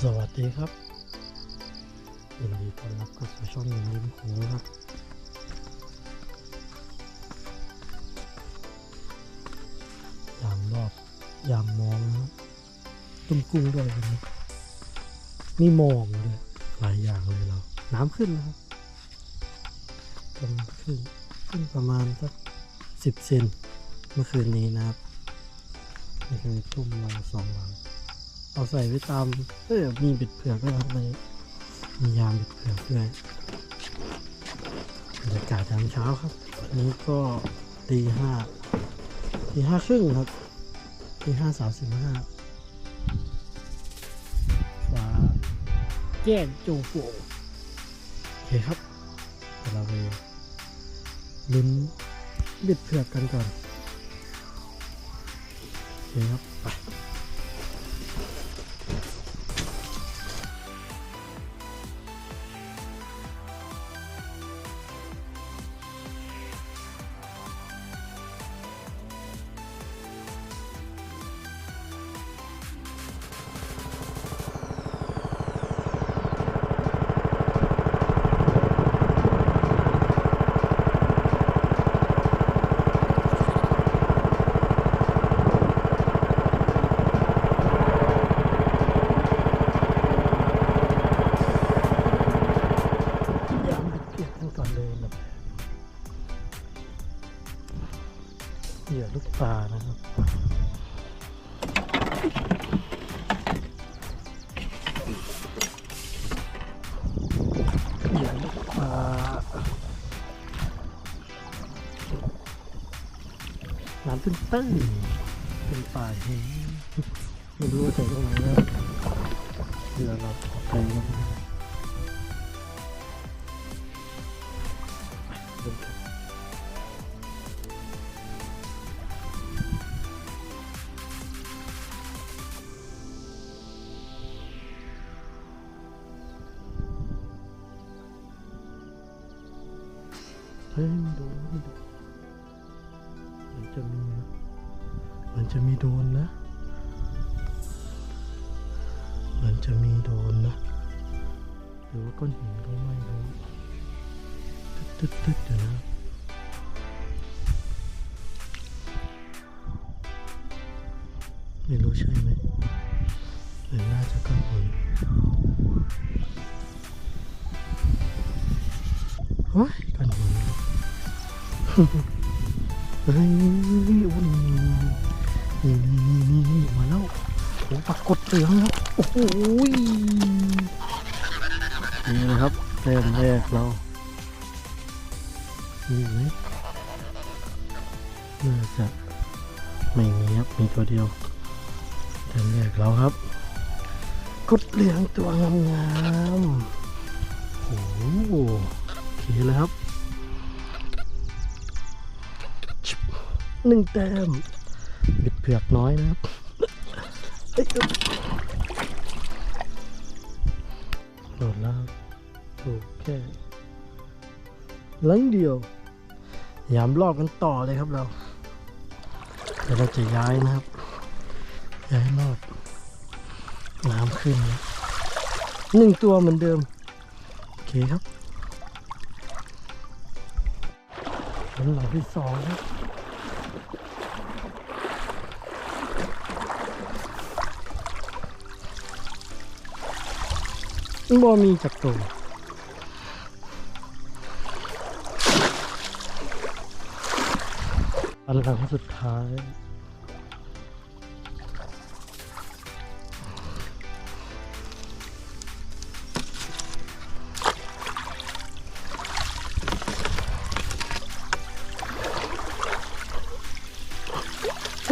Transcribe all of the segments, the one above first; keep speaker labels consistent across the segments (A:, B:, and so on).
A: สวัสดีครับยินดีต้อนรับเข้าสู่ช่องหนึ่งริมหูครับยามรอบยามมองนะครับตุ้มกุ้งด้วยวันนี้มีหมองด้วยหลายอย่างเลยเรา น้ำขึ้นนะครับกำลังขึ้นขึ้นประมาณสักสิบเซนเมื่อคืนนี้นะครับนี่คือทุ่มเราสองหลัง เอาใส่ไว้ตามเอ้ยมีบิดเผือกด้วยครับในมียามบิดเผือกด้วยบรรยากาศยามเช้าครับวันนี้ก็ตีห้าตีห้าครึ่งครับตีห้าสามสิบห้าฟ้าแจ้งโจงโปร่งโอเคครับเดี๋ยวเราไปลุ้นบิดเผือกกันก่อนโอเคครับไป เหยื่อลูกปลานะครับเหยื่อลูกปลาน้ำตื้นตื้นเป็นป่าเห็นไม่รู้ว่าใส่ตรงไหนแล้วเดี๋ยวเราขอไปกัน เฮ้ยม่โดนไม่โดนมันจะมีนะมันจะมีโดนนะ มันจะมีโดนนะหรือว่าก้อนหินก็ไม่รู้ตึ๊ดตึ๊ดตึ๊ดอยู่นะไม่รู้ใช่ไหมหรือน่าจะก้อนหิน โอ้ยก้อนเฮ้ยอุ้ยนี่นี่นี่นี่มาแล้วโอ้ปรากฏเหลืองแล้วโอ้โหยนี่นะครับเต็มแรกเรามีไหมน่าจะไม่มีครับมีตัวเดียวเต็มแรกเราครับกดเหลืองตัวงามๆโอ้ โอเคเลยครับหนึ่งแต้มบิดเผือกน้อยนะครับเอ้ยโดดแล้วครับถูกแค่หลังเดียวยามรอบกันต่อเลยครับเราเดี๋ยวเราจะย้ายนะครับ ย้ายรอบน้ำขึ้นหนึ่งตัวเหมือนเดิม โอเคครับ นหลังที่สองบบ่มีจักตัวอันหลังสุดท้าย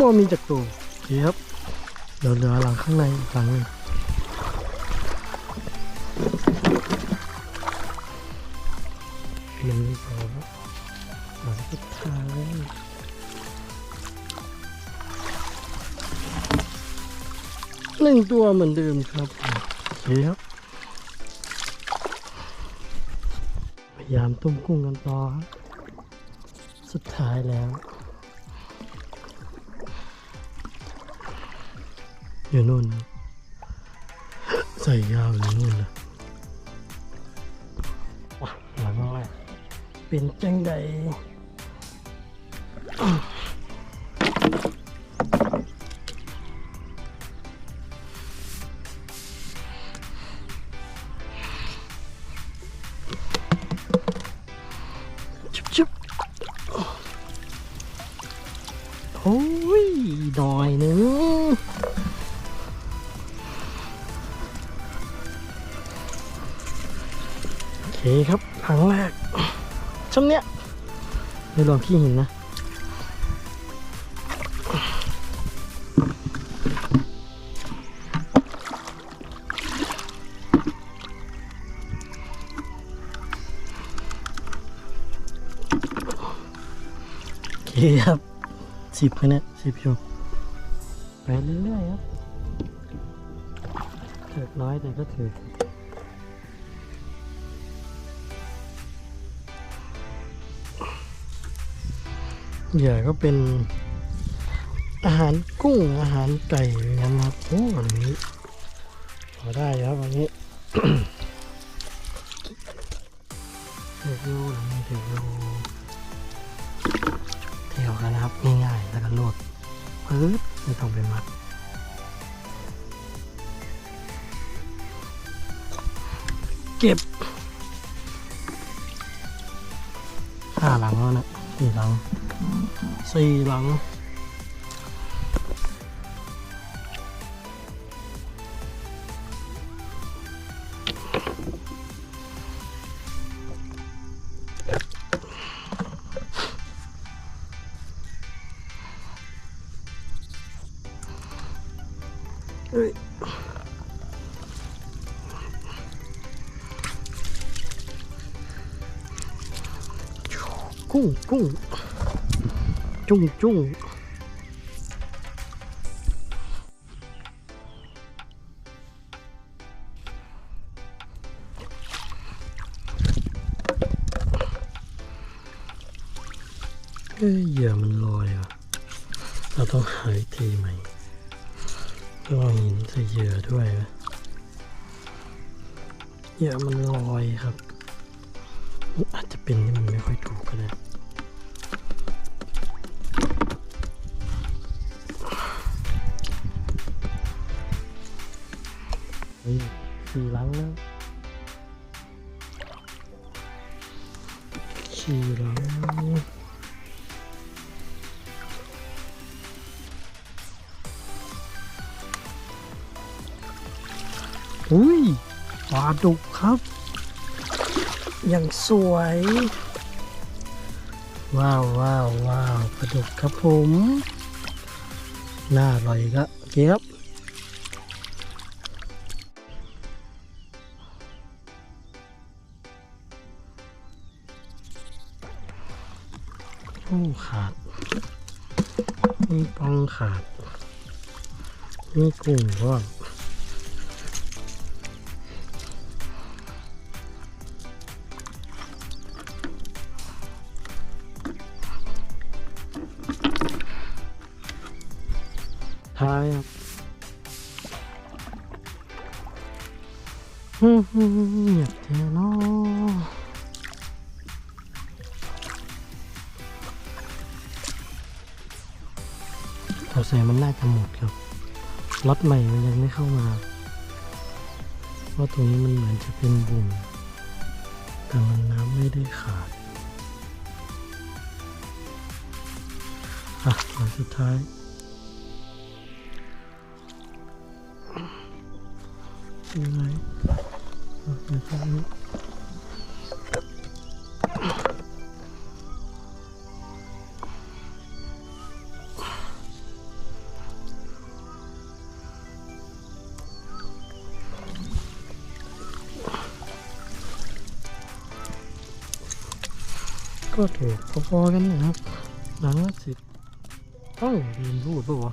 A: บ่มีจักตัวโอเคครับเดี๋ยวเหลือหลังข้างในหลังหนึงหนึ่งสองหลังสุดท้ายหนึ่งตัวเหมือนเดิมครับโอเคครับพยายามต้มกุ้งกันต่อสุดท้ายแล้ว อยู่นู่นนะใส่ยาวเลยนู่นนะว้าหลังแรกเป็นจังใด รวมขี้หินนะโอเคครับสิบคะแนนสิบชั่วไปเรื่อยๆครับถือน้อยแต่ก็ถือ เหยื่อก็เป็นอาหารกุ้งอาหารไก่อย่างนั้นครับโอ้อันนี้พอได้ครับอันนี้เทโลหลังนี้เทโลเที่ยวกันนะครับง่ายๆแล้วก็โหลดปึ๊บไม่ต้องไปมัดเก็บห้าหลังแล้วนะสี่หลัง สี่หลังเฮ้ยกุ้งกุ้ง จุ้งจุ้งเฮ้ยเหยื่อมันลอยอะ เราต้องหาอีกทีใหม่ต้องเอาหินใส่เหยื่อด้วยนะเหยื่อมันลอยครับ อาจจะเป็นที่มันไม่ค่อยถูกก็ได้ งแล้วสี่หลังอุ้ยปลาดุกครับ อย่างสวย ว้าวว้าวว้าวปลาดุกครับผม น่าอร่อยก็เก็บ โอ้ขาด มีปองขาด มีกุ้งก็ท้ายครับเงียบแท้เนาะ แถวแสมันน่าจะหมดครับล็อตใหม่มันยังไม่เข้ามาเพราะตรงนี้มันเหมือนจะเป็นบุ่มแต่มันน้ำไม่ได้ขาด อะหลังสุดท้าย ยังไงอะเดี๋ยวตรงนี้ ก็ถูกพอๆกันนะครับหลังละสิบเอ้าลืมพูดปะวะ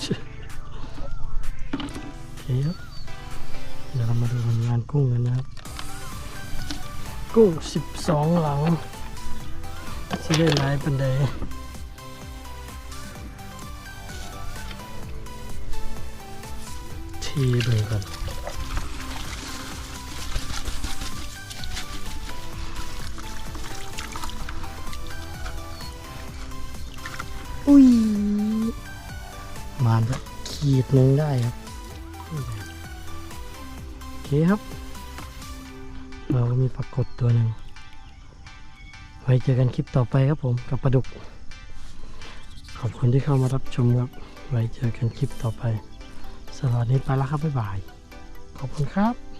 A: เยโอเคครับเดี๋ยวเรามาดูผลงานกุ้งกันนะครับ กุ้งสิบสองหลังจะได้หลายปันใดทีเบิ่งก่อน ขีดหนึ่งได้ครับ โอเคครับ เราก็มีปรากฏตัวหนึ่ง ไว้เจอกันคลิปต่อไปครับผมกับปลาดุก ขอบคุณที่เข้ามารับชมครับ ไว้เจอกันคลิปต่อไปสำหรับวันนี้ไปแล้วครับ บ๊ายบาย ขอบคุณครับ